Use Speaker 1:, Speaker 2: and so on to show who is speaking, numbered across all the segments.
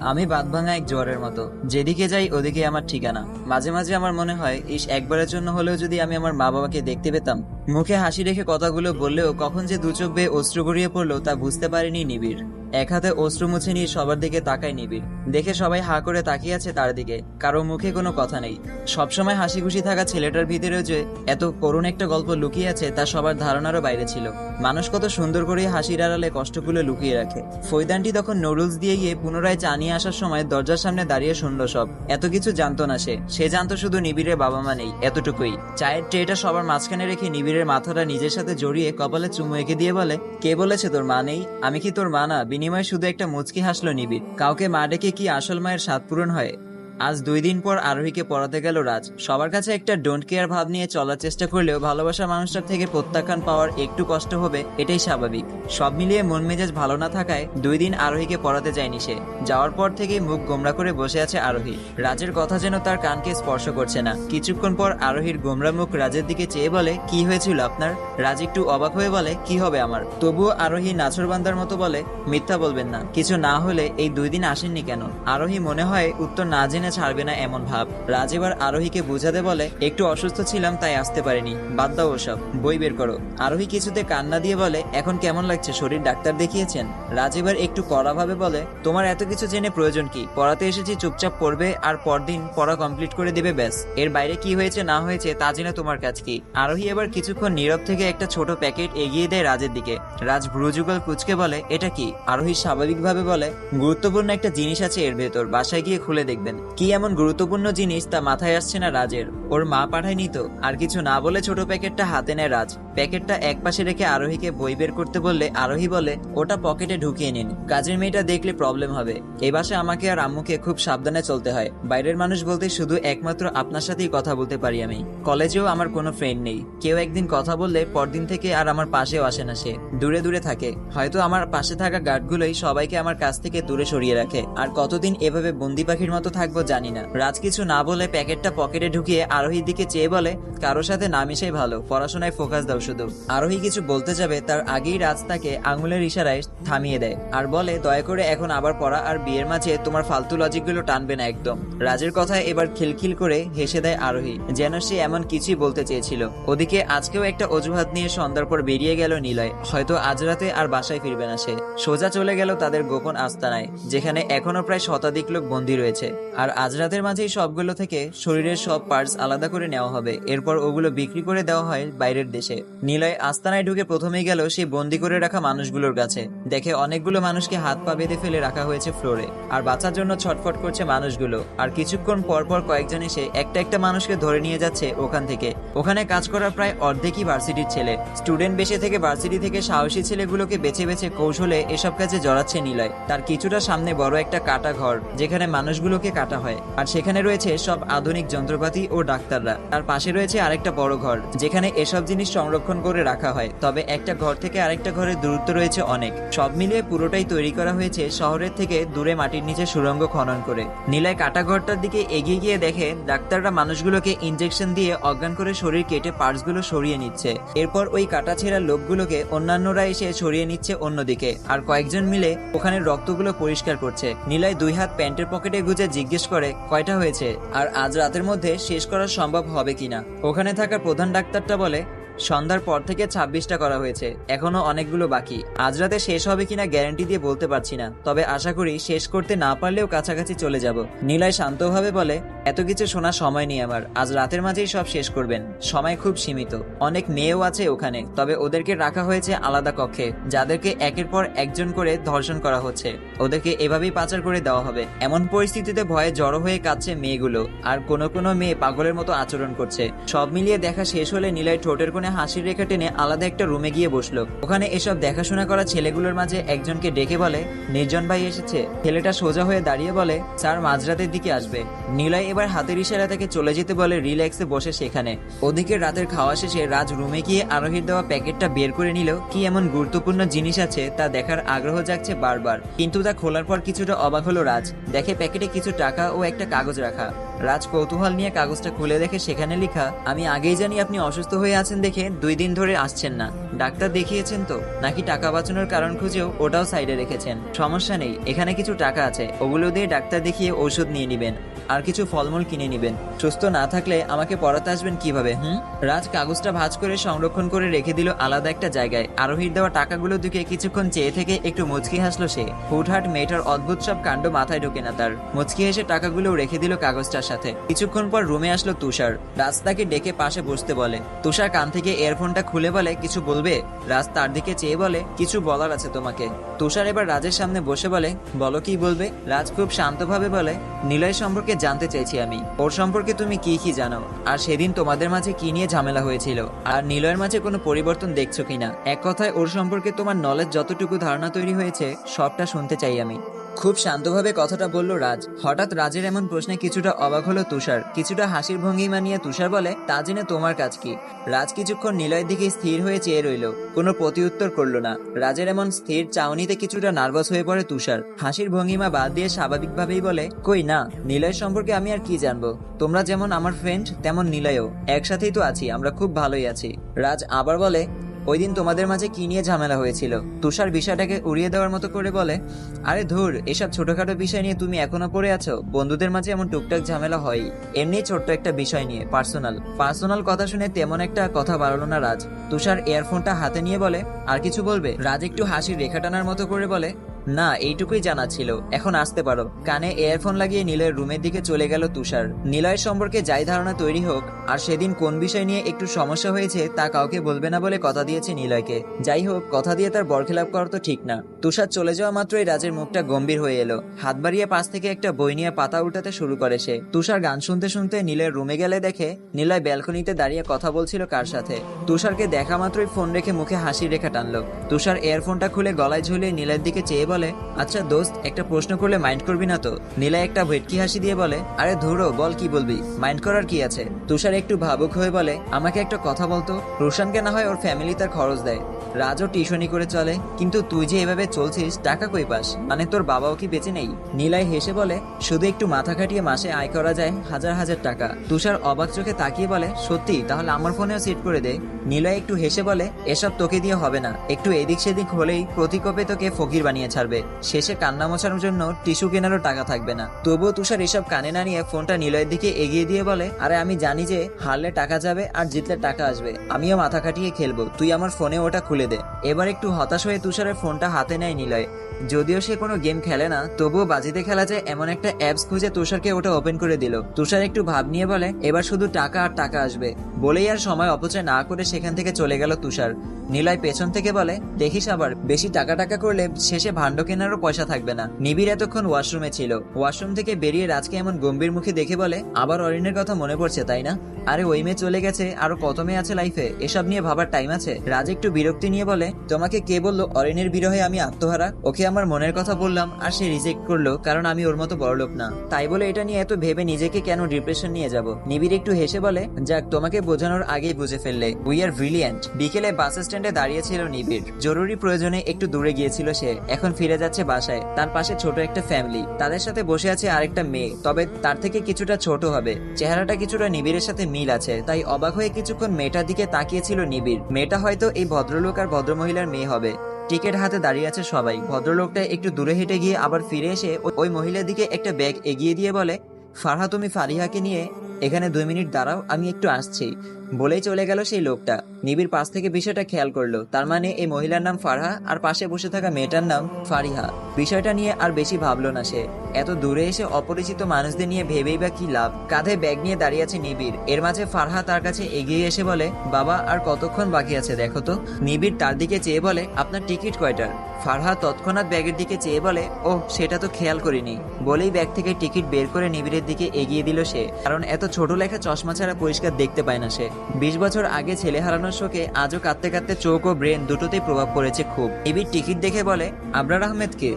Speaker 1: আমি বাদ ভাঙা এক জোয়ারের মতো। যেদিকে যাই, ওদিকে আমার ঠিকানা। মাঝে মাঝে আমার মনে হয়, ইস, একবারের জন্য হলেও যদি আমি আমার মা বাবাকে দেখতে পেতাম। মুখে হাসি রেখে কথাগুলো বললেও কখন যে দু চোখ বেয়ে অস্ত্র গড়িয়ে পড়ল, তা বুঝতে পারিনি নিবিড়। এক হাতে অশ্রু মুছে নিয়ে সবার দিকে তাকায় নিবিড়। দেখে সবাই হা করে তাকিয়ে আছে তার দিকে। কারও মুখে কোনো কথা নেই। সবসময় হাসি খুশি থাকা ছেলেটার ভিতরেও যে এত করুণ একটা গল্প লুকিয়ে আছে, তা সবার ধারণারও বাইরে ছিল। মানুষ কত সুন্দর করে হাসির আড়ালে কষ্টগুলো লুকিয়ে রাখে। ফৈদানটি তখন নুডলস দিয়ে গিয়ে পুনরায় চা নিয়ে আসার সময় দরজার সামনে দাঁড়িয়ে শুনলো সব। এত কিছু জানতো না সে। সে জানতো শুধু নিবিড়ের বাবা মা নেই, এতটুকুই। চায়ের ট্রেটা সবার মাঝখানে রেখে নিবিড়ের মাথাটা নিজের সাথে জড়িয়ে কপালে চুমু এঁকে দিয়ে বলে, কে বলেছে তোর মা নেই? আমি কি তোর মা না বিনিময়ে শুধু একটা মুচকি হাসলো নিবিড়। কাউকে মা ডেকে কি আসল মায়ের স্বাদ পূরণ হয়? আজ দুই দিন পর আরোহীকে পড়াতে গেল রাজ। সবার কাছে একটা ডোন্ট কেয়ার ভাব নিয়ে চলার চেষ্টা করলেও ভালোবাসা মানুষটার থেকে প্রত্যাখ্যান পাওয়ার একটু কষ্ট হবে, এটাই স্বাভাবিক। সব মিলিয়ে মন মেজাজ ভালো না থাকায় দুই দিন আরোহীকে পড়াতে যায়নি সে। যাওয়ার পর থেকেই মুখ গোমরা করে বসে আছে আরোহী। রাজের কথা যেন তার কানকে স্পর্শ করছে না। কিছুক্ষণ পর আরোহীর গোমরা মুখ রাজের দিকে চেয়ে বলে, কি হয়েছিল আপনার? রাজ একটু অবাক হয়ে বলে, কি হবে আমার? তবুও আরোহী নাছরবান্দার মতো বলে, মিথ্যা বলবেন না। কিছু না হলে এই দুই দিন আসেননি কেন? আরোহী মনে হয় উত্তর না জেনে ছাড়বে না এমন ভাব। রাজ এবার আরোহীকে বুঝাতে বলে, একটু অসুস্থ ছিলাম, তাই আসতে পারিনি। বাদ দাও ওসব, বই বের করো। আরোহী কিছুতে কান্না দিয়ে বলে, এখন কেমন লাগছে? শরীর ডাক্তার দেখিয়েছেন? রাজ এবার একটু কড়াভাবে বলে, তোমার এত কিছু জেনে প্রয়োজন কি? পড়াতে এসেছি, চুপচাপ পড়বে, আর পরদিন পড়া কমপ্লিট করে দিবে, ব্যাস। এর বাইরে কি হয়েছে, না হয়েছে, তা জেনে তোমার কাজ কি? আরোহী এবার কিছুক্ষণ নীরব থেকে একটা ছোট প্যাকেট এগিয়ে দেয় রাজের দিকে। রাজ ভ্রুযুগল কুচকে বলে, এটা কি? আরোহী স্বাভাবিকভাবে বলে, গুরুত্বপূর্ণ একটা জিনিস আছে এর ভেতর, বাসায় গিয়ে খুলে দেখবেন। কি এমন গুরুত্বপূর্ণ জিনিস তা মাথায় আসছে না রাজের? ওর মা পাঠায়নি তো। আর কিছু না বলে ছোট প্যাকেটটা হাতে নেয় রাজ। প্যাকেটটা এক পাশে রেখে আরোহীকে বই বের করতে বললে আরোহী বলে, ওটা পকেটে ঢুকিয়ে নিন। কাজের মেয়েটা দেখলে প্রবলেম হবে। এই বাসে আমাকে আর আম্মুকে খুব সাবধানে চলতে হয়। বাইরের মানুষ বলতে শুধু একমাত্র আপনার সাথেই কথা বলতে পারি আমি। কলেজেও আমার কোনো ফ্রেন্ড নেই। কেউ একদিন কথা বললে পরদিন থেকে আর আমার পাশেও আসে না সে। দূরে দূরে থাকে। হয়তো আমার পাশে থাকা গার্ডগুলোই সবাইকে আমার কাছ থেকে দূরে সরিয়ে রাখে। আর কতদিন এভাবে বন্দি পাখির মতো থাকব জানি না। রাজ কিছু না বলে প্যাকেটটা পকেটে ঢুকিয়ে আরোহীর দিকে চেয়ে বলে, কারোর সাথে না মিশাই ভালো, পড়াশোনায় ফোকাস দাও শুধু। আরোহী কিছু বলতে যাবে, তার আগেই রাজ তাকে আঙুলের ইশারায় থামিয়ে দেয় আর বলে, দয়া করে এখন আবার পড়া আর বিয়ের মাঝে তোমার ফালতু লজিকগুলো টানবে না একদম। রাজের কথায় এবার খিলখিল করে হেসে দেয় আরোহী, যেন সে এমন কিছুই বলতে চেয়েছিল। ওদিকে আজকেও একটা অজুহাত নিয়ে সন্ধ্যার পর বেরিয়ে গেল নিলয়, হয়তো আজ রাতে আর বাসায় ফিরবে না সে। সোজা চলে গেল তাদের গোপন আস্তানায়, যেখানে এখনও প্রায় শতাধিক লোক বন্দী রয়েছে। আর আজ রাতের মাঝেই সবগুলো থেকে শরীরের সব পার্টস আলাদা করে নেওয়া হবে। এরপর ওগুলো বিক্রি করে দেওয়া হয় বাইরের দেশে। নিলয় আস্তানায় ঢুকে প্রথমেই গেল সেই বন্দি করে রাখা মানুষগুলোর কাছে। দেখে অনেকগুলো মানুষকে হাত পা বেঁধে ফেলে রাখা হয়েছে ফ্লোরে। আর বাঁচার জন্য ছটফট করছে মানুষগুলো। আর কিছুক্ষণ পর পর কয়েকজন এসে একটা একটা মানুষকে ধরে নিয়ে যাচ্ছে ওখান থেকে। ওখানে কাজ করার প্রায় অর্ধেকই ভার্সিটির ছেলে। স্টুডেন্ট বেশে থেকে ভার্সিটি থেকে সাহসী ছেলেগুলোকে বেছে বেছে কৌশলে এসব কাজে জড়াচ্ছে নিলয়। তার কিছুটা সামনে বড় একটা কাটা ঘর, যেখানে মানুষগুলোকে কাটা হয়। আর সেখানে রয়েছে সব আধুনিক যন্ত্রপাতি ও ডাক্তাররা। তার পাশে রয়েছে আরেকটা বড় ঘর, যেখানে এসব জিনিস সংরক্ষণ করে রাখা হয়। তবে একটা ঘর থেকে আরেকটা ঘরের দূরত্ব রয়েছে অনেক। সব মিলিয়ে পুরোটাই তৈরি করা হয়েছে শহরের থেকে দূরে মাটির নিচে সুড়ঙ্গ খনন করে। নীলায় কাটা ঘরটার দিকে এগিয়ে গিয়ে দেখে ডাক্তাররা মানুষগুলোকে ইনজেকশন দিয়ে অজ্ঞান করে শরীর কেটে পার্টসগুলো সরিয়ে নিচ্ছে। এরপর ওই কাটা ছেঁড়া লোকগুলোকে অন্যান্যরা এসে সরিয়ে নিচ্ছে অন্যদিকে। আর কয়েকজন মিলে ওখানে রক্তগুলো পরিষ্কার করছে। নীলায় দুই হাত প্যান্টের পকেটে গুজে জিজ্ঞেস করে, কয়টা হয়েছে? আর আজ রাতের মধ্যে শেষ করা সম্ভব হবে কিনা? ওখানে থাকা প্রধান ডাক্তারটা বলে সন্ধ্যার পর থেকে ছাব্বিশটা করা হয়েছে। এখনও অনেকগুলো বাকি। আজ রাতে শেষ হবে কিনা গ্যারান্টি দিয়ে বলতে পারছি না। তবে আশা করি শেষ করতে না পারলেও কাছাকাছি চলে যাব। নীলায় শান্তভাবে বলে, এত কিছু শোনার সময় নেই আমার। আজ রাতের মাঝেই সব শেষ করবেন। সময় খুব সীমিত। অনেক মেয়েও আছে ওখানে। তবে ওদেরকে রাখা হয়েছে আলাদা কক্ষে, যাদেরকে একের পর একজন করে ধর্ষণ করা হচ্ছে। ওদেরকে এভাবেই পাচার করে দেওয়া হবে। এমন পরিস্থিতিতে ভয়ে জড়ো হয়ে কাঁদছে মেয়েগুলো। আর কোনো কোনো মেয়ে পাগলের মতো আচরণ করছে। সব মিলিয়ে দেখা শেষ হলে নীলায় ঠোঁটের কোণে হাসির রেখা টেনে আলাদা একটা রুমে গিয়ে বসল। ওখানে এসব দেখাশোনা করা ছেলেগুলোর মাঝে একজনকে ডেকে বলে, নির্জন ভাই এসেছে। ছেলেটা সোজা হয়ে দাঁড়িয়ে বলে, স্যার, মাঝরাতের দিকে আসবে। নীলয় এবার হাতের ইশারা তাকে চলে যেতে বলে রিল্যাক্সে বসে সেখানে। ওদিকে রাতের খাওয়া শেষে রাজ রুমে গিয়ে আরোহীর দেওয়া প্যাকেটটা বের করে নিল। কি এমন গুরুত্বপূর্ণ জিনিস আছে তা দেখার আগ্রহ জাগছে বারবার। কিন্তু তা খোলার পর কিছুটা অবাক হলো রাজ। দেখে প্যাকেটে কিছু টাকা ও একটা কাগজ রাখা। রাজ কৌতূহল নিয়ে কাগজটা খুলে দেখে সেখানে লেখা, আমি আগেই জানি আপনি অসুস্থ হয়ে আছেন দেখে দুই দিন ধরে আসছেন না। ডাক্তার দেখিয়েছেন তো, নাকি টাকা বাঁচানোর কারণ খুঁজেও ওটাও সাইডে রেখেছেন। সমস্যা নেই, এখানে কিছু টাকা আছে, ওগুলো দিয়ে ডাক্তার দেখিয়ে ওষুধ নিয়ে নিবেন, আর কিছু ফলমূল কিনে নেবেন। সুস্থ না থাকলে আমাকে পড়াতে আসবেন কীভাবে, হুম? রাজ কাগজটা ভাঁজ করে সংরক্ষণ করে রেখে দিল আলাদা একটা জায়গায়। আরোহীর দেওয়া টাকাগুলোর দিকে কিছুক্ষণ চেয়ে থেকে একটু মুচকি হাসলো সে। হুটহাট মেয়েটার অদ্ভুত সব কাণ্ড মাথায় ঢোকে না তার। মুচকি হেসে টাকাগুলো রেখে দিল কাগজটার সাথে। কিছুক্ষণ পর রুমে আসলো তুষার। রাজ তাকে ডেকে পাশে বসতে বলে। তুষার কান থেকে এয়ারফোনটা খুলে বলে, কিছু বলবে? রাজ তার দিকে চেয়ে বলে, কিছু বলার আছে তোমাকে। তুষার এবার রাজের সামনে বসে বলে, বলো কি বলবে? রাজ খুব শান্তভাবে বলে, নিলয় সম্পর্কে জানতে চাইছি আমি। ওর সম্পর্কে তুমি কি কি জানো? আর সেদিন তোমাদের মাঝে কি নিয়ে ঝামেলা হয়েছিল? আর নিলয়ের মাঝে কোনো পরিবর্তন দেখছ কিনা? এক কথায় ওর সম্পর্কে তোমার নলেজ যতটুকু ধারণা তৈরি হয়েছে, সবটা শুনতে চাই আমি। খুব শান্তভাবে কথাটা বলল রাজ। হঠাৎ রাজের এমন প্রশ্নে কিছুটা অবাক হলো তুষার। কিছুটা হাসির ভঙ্গিমা নিয়ে তুষার বলে, তা জেনে তোমার কাজ কি? রাজ কিছুক্ষণ নিলয়ের দিকে স্থির হয়ে চেয়ে রইল। কোনো প্রতিউত্তর করল না। রাজের এমন স্থির চাউনিতে কিছুটা নার্ভাস হয়ে পড়ে তুষার। হাসির ভঙ্গিমা বাদ দিয়ে স্বাভাবিকভাবেই বলে, কই না নিলয়ের সম্পর্কে আমি আর কি জানব? তোমরা যেমন আমার ফ্রেন্ড তেমন নিলয়ও। একসাথেই তো আছি, আমরা খুব ভালোই আছি। রাজ আবার বলে ওই দিন তোমাদের মাঝে কি নিয়ে ঝামেলা হয়েছিল? তুষার বিষয়টাকে উড়িয়ে দেওয়ার মতো করে বলে, আরে ধুর, এসব ছোটখাটো বিষয় নিয়ে তুমি এখনও পড়ে আছো? বন্ধুদের মাঝে এমন টুকটাক ঝামেলা হয়। এমনি ছোট্ট একটা বিষয় নিয়ে, পার্সোনাল। পার্সোনাল কথা শুনে তেমন একটা কথা বাড়ালো না রাজ। তুষার এয়ারফোনটা হাতে নিয়ে বলে, আর কিছু বলবে? রাজ একটু হাসির রেখা টানার মতো করে বলে না, এইটুকুই জানা ছিল। এখন আসতে পারো। কানে এয়ারফোন লাগিয়ে নিলয়ের রুমের দিকে চলে গেল তুষার। নিলয়ের সম্পর্কে যাই ধারণা তৈরি হোক, আর সেদিন কোন বিষয় নিয়ে একটু সমস্যা হয়েছে তা কাউকে বলবে না বলে কথা দিয়েছে নিলয়কে। যাই হোক, কথা দিয়ে তার বরখেলাপ করা তো ঠিক না। তুষার চলে যাওয়া মাত্রই রাজের মুখটা গম্ভীর হয়ে এলো। হাত বাড়িয়ে পাশ থেকে একটা বই নিয়ে পাতা উল্টাতে শুরু করে সে। তুষার গান শুনতে শুনতে নীলের রুমে গেলে দেখে নিলয় ব্যালকনিতে দাঁড়িয়ে কথা বলছিল কার সাথে। তুষারকে দেখা মাত্রই ফোন রেখে মুখে হাসি রেখা টানলো। তুষার এয়ারফোনটা খুলে গলায় ঝুলিয়ে নীলের দিকে চেয়ে বলে আচ্ছা দোস্ত, একটা প্রশ্ন করলে মাইন্ড করবি না তো? নীলা একটা ভেটকি হাসি দিয়ে বলে, আরে ধুরো, বল কি বলবি? মাইন্ড করার কি আছে? তুষার একটু ভাবুক হয়ে বলে, আমাকে একটা কথা বলতো? রোশনকে না হয় ওর ফ্যামিলি তার খরচ দেয়। রাজও টিউশনি করে চলে, কিন্তু তুই যে এভাবে চলছিস, টাকা কই পাস? মানে তোর বাবাও কি বেঁচে নেই? নীলাই হেসে বলে, শুধু একটু মাথা খাটিয়ে মাসে আয় করা যায় হাজার হাজার টাকা। তুষার অবাক চোখে তাকিয়ে বলে, সত্যি? তাহলে আমার ফোনেও সেট করে দে। নীলয় একটু হেসে বলে, এসব তোকে দিয়ে হবে না। একটু এদিক সেদিক হলেই প্রতিকপে তোকে ফকির বানিয়ে ছাড়বে। শেষে কান্না মোছানোর জন্য টিস্যু কেনারও টাকা থাকবে না। তবুও তুষার এসব কানে না নিয়ে ফোনটা নিলয়ের দিকে এগিয়ে দিয়ে বলে, আরে আমি জানি যে হারলে টাকা যাবে আর জিতলে টাকা আসবে। আমিও মাথা কাটিয়ে খেলব। তুই আমার ফোনে ওটা খুলে দে। এবার একটু হতাশ হয়ে তুষারের ফোনটা হাতে নেয় নিলয়। যদিও সে কোনো গেম খেলে না, তবুও বাজিতে খেলা যায় এমন একটা অ্যাপস খুঁজে তুষারকে ওটা ওপেন করে দিল। তুষার একটু ভাব নিয়ে বলে, এবার শুধু টাকা আর টাকা আসবে। বলেই আর সময় অপচয় না করে সেখান থেকে চলে গেল তুষার। নিলয় পেছন থেকে বলে, দেখিস আবার, বেশি টাকা টাকা করলে শেষে ভাণ্ড কেনারও পয়সা থাকবে না। নিবিড় এতক্ষণ ওয়াশরুমে ছিল। ওয়াশরুম থেকে বেরিয়ে রাজকে এমন গম্ভীর মুখে দেখে বলে, আবার অরিনের কথা মনে পড়ছে, তাই না? আরে, ওই মেয়ে চলে গেছে, আরও কত মেয়ে আছে লাইফে এসব নিয়ে ভাবার টাইম আছে? রাজ একটু বিরক্তি নিয়ে বলে, তোমাকে কে বলল অরিনের বিরহে আমি আত্মহারা? ওকে আমার মনের কথা বললাম আর সে রিজেক্ট করল, কারণ আমি ওর মতো বড়লোক না। তাই বলে এটা নিয়ে এত ভেবে নিজেকে কেন ডিপ্রেশন নিয়ে যাব? নিবিড় একটু হেসে বলে, যাক, তোমাকে বোঝানোর আগেই বুঝে ফেললে। উই আর ব্রিলিয়ান্ট বিকেলে বাস স্ট্যান্ডে দাঁড়িয়েছিল নিবিড়। জরুরি প্রয়োজনে একটু দূরে গিয়েছিল সে। এখন ফিরে যাচ্ছে বাসায়। তার পাশে ছোট একটা ফ্যামিলি তাদের সাথে বসে আছে আরেকটা মেয়ে। তবে তার থেকে কিছুটা ছোট হবে। চেহারাটা কিছুটা নিবিড়ের সাথে মিল আছে। তাই অবাক হয়ে কিছুক্ষণ মেয়েটার দিকে তাকিয়েছিল নিবিড়। মেয়েটা হয়তো এই ভদ্রলোক আর ভদ্রমহিলার মেয়ে হবে। টিকিট হাতে দাঁড়িয়ে আছে সবাই। ভদ্রলোকটা একটু দূরে হেঁটে গিয়ে আবার ফিরে এসে ওই মহিলার দিকে একটা ব্যাগ এগিয়ে দিয়ে বলে ফারহা তুমি ফারিহাকে নিয়ে এখানে দুই মিনিট দাঁড়াও, আমি একটু আসছি। বলেই চলে গেল সেই লোকটা। নিবিড় পাশ থেকে বিষয়টা খেয়াল করল। তার মানে এই মহিলার নাম ফারহা, আর পাশে বসে থাকা মেয়েটার নাম ফারিহা। বিষয়টা নিয়ে আর বেশি ভাবলো না সে। এত দূরে এসে অপরিচিত মানুষদের নিয়ে ভেবেই বা কি লাভ? কাঁধে ব্যাগ নিয়ে দাঁড়িয়ে আছে নিবিড়। এর মাঝে ফারহা তার কাছে এগিয়ে এসে বলে, বাবা, আর কতক্ষণ বাকি আছে দেখো তো? নিবিড় তার দিকে চেয়ে বলে, আপনার টিকিট কয়টার? ফারহা তৎক্ষণাৎ ব্যাগের দিকে চেয়ে বলে ও সেটা তো খেয়াল করিনি। বলেই ব্যাগ থেকে টিকিট বের করে নিবিড়ের দিকে এগিয়ে দিল সে। কারণ এত ছোট লেখা চশমা ছাড়া পরিষ্কার দেখতে পায় না সে। বিশ বছর আগে ছেলে হারানোর শোকে আজও কাঁদতে কাঁদতে চোখ ও ব্রেন দুটোতেই প্রভাব পড়েছে খুব। নিবিড় টিকিট দেখে বলে, আবরার আহমেদ কে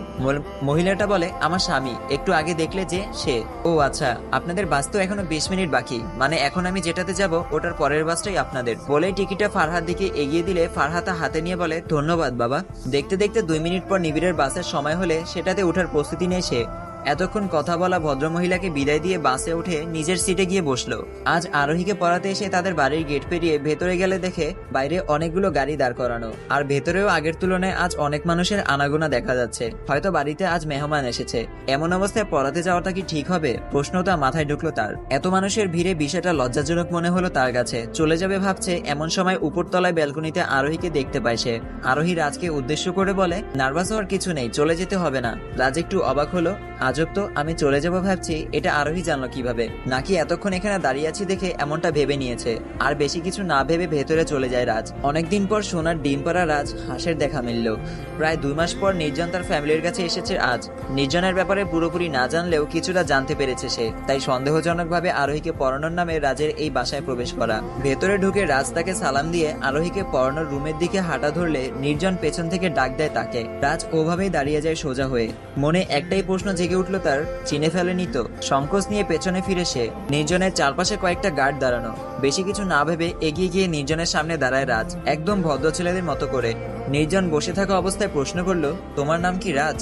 Speaker 1: মহিলাটা বলে, আমার স্বামী, একটু আগে দেখলে যে সে। ও আচ্ছা আপনাদের বাস তো এখনও বিশ মিনিট বাকি। মানে এখন আমি যেটাতে যাব, ওটার পরের বাসটাই আপনাদের। বলেই টিকিটটা ফারহার দিকে এগিয়ে দিলে ফারহাতা হাতে নিয়ে বলে, ধন্যবাদ বাবা। দেখতে দেখতে দুই মিনিট পর নিবিড়ের বাসের সময় হলে সেটাতে ওঠার প্রস্তুতি নেয় সে। এতক্ষণ কথা বলা ভদ্রমহিলাকে বিদায় দিয়ে বাসে উঠে নিজের সিটে গিয়ে বসল। আজ আরোহীকে পড়াতে এসে তাদের বাড়ির গেট পেরিয়ে ভেতরে গেলে দেখে বাইরে অনেকগুলো গাড়ি দাঁড় করানো। আর ভেতরেও আগের তুলনায় আজ অনেক মানুষের আনাগোনা দেখা যাচ্ছে। হয়তো বাড়িতে আজ মেহমান এসেছে। এমন অবস্থায় পড়াতে যাওয়াটা কি ঠিক হবে? প্রশ্নটা মাথায় ঢুকলো তার। এত মানুষের ভিড়ে বিষয়টা লজ্জাজনক মনে হলো তার কাছে। চলে যাবে ভাবছে, এমন সময় উপরতলায় ব্যালকনিতে আরোহীকে দেখতে সে। আরোহী রাজকে উদ্দেশ্য করে বলে, নার্ভাস হওয়ার কিছু নেই, চলে যেতে হবে না। রাজ একটু অবাক হলো। আজব তো, আমি চলে যাব ভাবছি, এটা আরোহী জানলো কীভাবে? নাকি এতক্ষণ এখানে দাঁড়িয়ে আছি দেখে এমনটা ভেবে নিয়েছে? আর বেশি কিছু না ভেবে ভেতরে চলে যায় রাজ। অনেকদিন পর সোনার ডিম পাড়া রাজ হাঁসের দেখা মিলল। প্রায় দুই মাস পর নির্জন তার ফ্যামিলির কাছে এসেছে আজ। নির্জনের ব্যাপারে পুরোপুরি না জানলেও কিছুটা জানতে পেরেছে সে। তাই সন্দেহজনকভাবে আরোহীকে পড়ানোর নামে রাজের এই বাসায় প্রবেশ করা। ভেতরে ঢুকে রাজ তাকে সালাম দিয়ে আরোহীকে পড়ানোর রুমের দিকে হাঁটা ধরলে নির্জন পেছন থেকে ডাক দেয় তাকে। রাজ ওভাবেই দাঁড়িয়ে যায় সোজা হয়ে। মনে একটাই প্রশ্ন জেগে উঠল তার, চিনে ফেলেনি তো। সংকোচ নিয়ে পেছনে ফিরে সে নির্জনের চারপাশে কয়েকটা গার্ড দাঁড়ানো। বেশি কিছু না ভেবে এগিয়ে গিয়ে নির্জনের সামনে দাঁড়ায় রাজ। একদম ভদ্র ছেলেদের মতো করে। নির্জন বসে থাকা অবস্থায় প্রশ্ন করল, তোমার নাম কি রাজ?